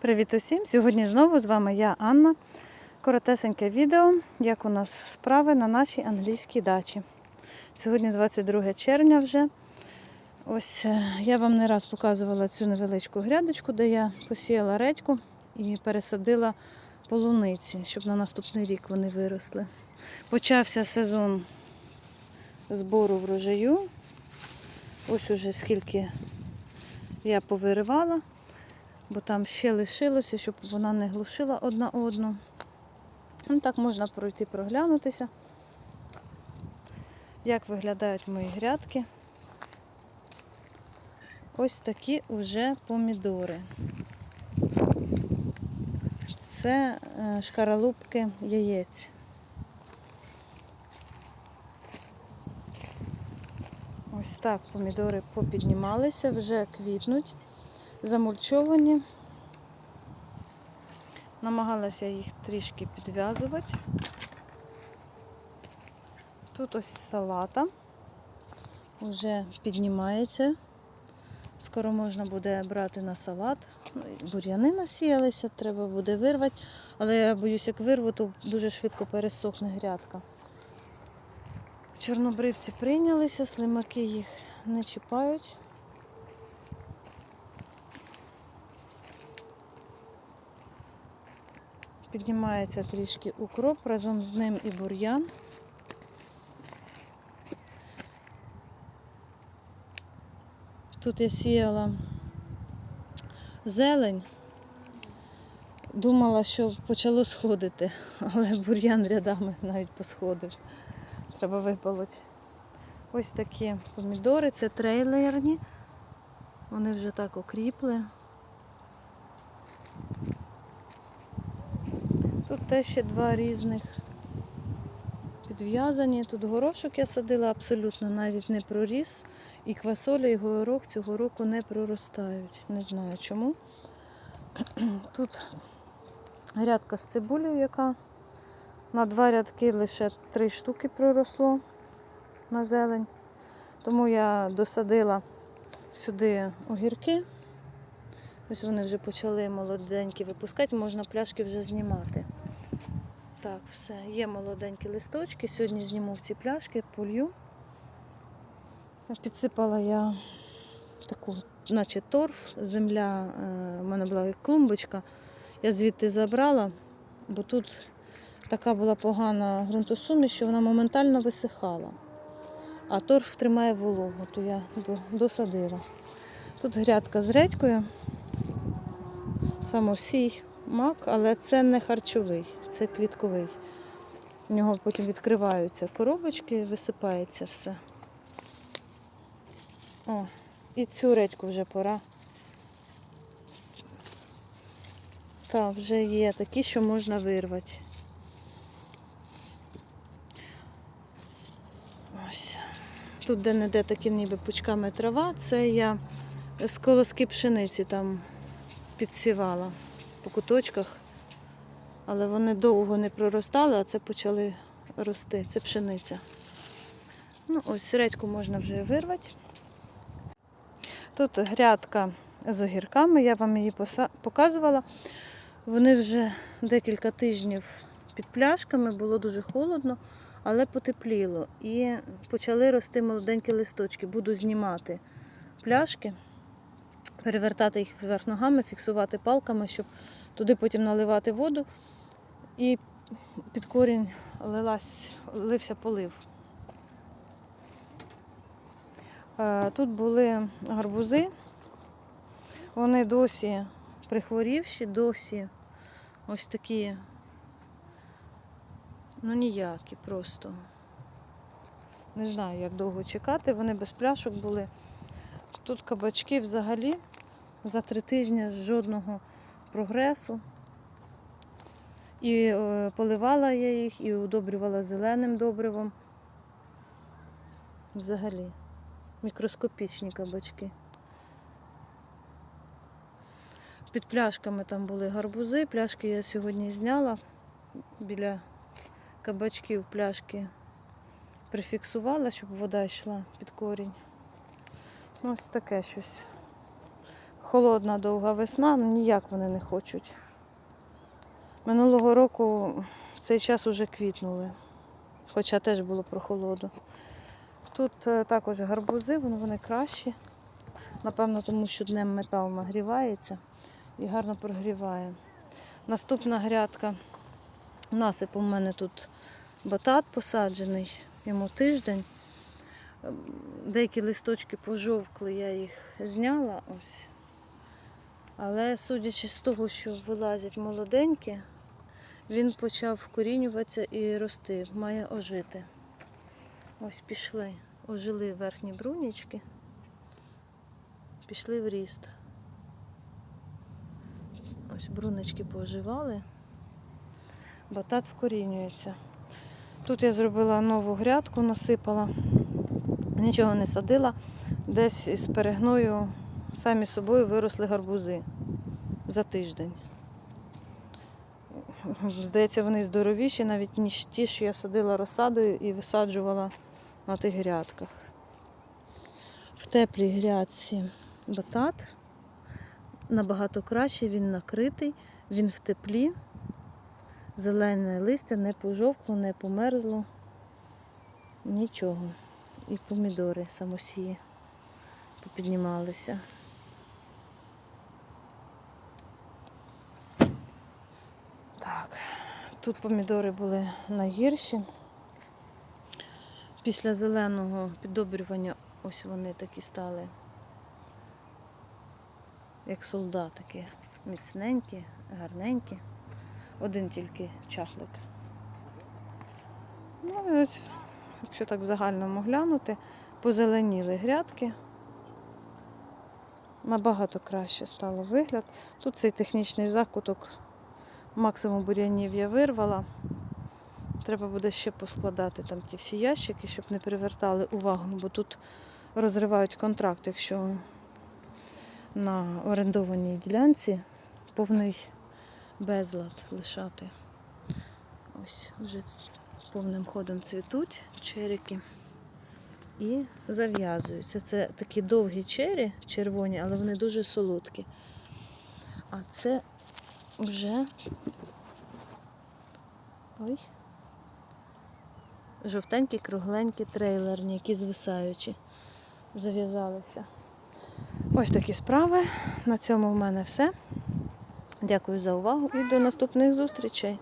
Привіт усім! Сьогодні знову з вами я, Анна. Коротесеньке відео, як у нас справи на нашій англійській дачі. Сьогодні 22 червня вже. Ось е, я вам не раз показувала цю невеличку грядочку, де я посіяла редьку і пересадила полуниці, щоб на наступний рік вони виросли. Почався сезон збору врожаю. Ось уже скільки я повиривала бо там ще лишилося, щоб вона не глушила одна одну. Ну, так можна пройти проглянутися, як виглядають мої грядки. Ось такі уже помідори. Це е, шкаралупки яєць. Ось так помідори попіднімалися, вже квітнуть замульчовані. Намагалася їх трішки підв'язувати. Тут ось салата вже піднімається. Скоро можна буде брати на салат. Ну, Бур'яни насіялися, треба буде вирвати, але я боюсь, як вирву, то дуже швидко пересохне грядка. Чорнобривці прийнялися, слимаки їх не чіпають. Піднімається трішки укроп, разом з ним і бур'ян. Тут я сіяла зелень, думала, що почало сходити, але бур'ян рядами навіть посходив. Треба випалити. Ось такі помідори, це трейлерні. Вони вже так окріпли. Тут теж ще два різних підв'язані. Тут горошок я садила абсолютно навіть не проріс. І квасоля, і горох цього року не проростають. Не знаю чому. Тут грядка з цибулею, яка на два рядки лише три штуки проросло на зелень. Тому я досадила сюди огірки. Ось вони вже почали молоденькі випускати, можна пляшки вже знімати. Так, все, є молоденькі листочки. Сьогодні зніму ці пляшки, полью. Підсипала я таку, наче торф, земля, е, у мене була як клумбочка. Я звідти забрала, бо тут така була погана ґрунтосуміш, що вона моментально висихала. А торф тримає вологу, то я досадила. Тут грядка з редькою самосій мак, але це не харчовий, це квітковий. У нього потім відкриваються коробочки, висипається все. О, і цю редьку вже пора. Так, вже є такі, що можна вирвати. Ось. Тут де-не-де такі ніби пучками трава, це я з колоски пшениці там підсівала по куточках, але вони довго не проростали, а це почали рости. Це пшениця. Ну, ось редьку можна вже вирвати. Тут грядка з огірками, я вам її показувала. Вони вже декілька тижнів під пляшками, було дуже холодно, але потепліло. І почали рости молоденькі листочки. Буду знімати пляшки перевертати їх вверх ногами, фіксувати палками, щоб туди потім наливати воду і під корінь лилась, лився полив. Е, тут були гарбузи, вони досі прихворівші, досі ось такі, ну ніякі просто. Не знаю, як довго чекати, вони без пляшок були. Тут кабачки взагалі за три тижні жодного прогресу. І е, поливала я їх, і удобрювала зеленим добривом. Взагалі, мікроскопічні кабачки. Під пляшками там були гарбузи, пляшки я сьогодні зняла, біля кабачків пляшки прифіксувала, щоб вода йшла під корінь. Ось таке щось холодна довга весна, ну, ніяк вони не хочуть. Минулого року в цей час уже квітнули, хоча теж було прохолоду. Тут е, також гарбузи, вони, вони кращі. Напевно, тому що днем метал нагрівається і гарно прогріває. Наступна грядка. Насип у мене тут батат посаджений, йому тиждень. Ем, Деякі листочки пожовкли, я їх зняла ось. Але судячи з того, що вилазять молоденькі, він почав вкорінюватися і рости, має ожити. Ось пішли, ожили верхні брунічки, пішли в ріст. Ось бруночки пооживали, батат вкорінюється. Тут я зробила нову грядку, насипала, нічого не садила. Десь із перегною самі собою виросли гарбузи за тиждень. Здається, вони здоровіші, навіть ніж ті, що я садила розсадою і висаджувала на тих грядках. В теплій грядці батат набагато краще, він накритий, він в теплі, зелене листя не пожовкло, не померзло, нічого. І помідори самосії попіднімалися. Тут помідори були найгірші. Після зеленого піддобрювання ось вони такі стали, як солдатики, міцненькі, гарненькі. Один тільки чахлик. Ну і ось, якщо так в загальному глянути, позеленіли грядки. Набагато краще стало вигляд. Тут цей технічний закуток, максимум бур'янів я вирвала. Треба буде ще поскладати там ті всі ящики, щоб не привертали увагу, бо тут розривають контракт, якщо на орендованій ділянці повний безлад лишати. Ось вже повним ходом цвітуть черіки і зав'язуються. Це такі довгі чері, червоні, але вони дуже солодкі. А це вже ой, жовтенькі, кругленькі трейлерні, які звисаючі, зав'язалися. Ось такі справи. На цьому в мене все. Дякую за увагу і до наступних зустрічей.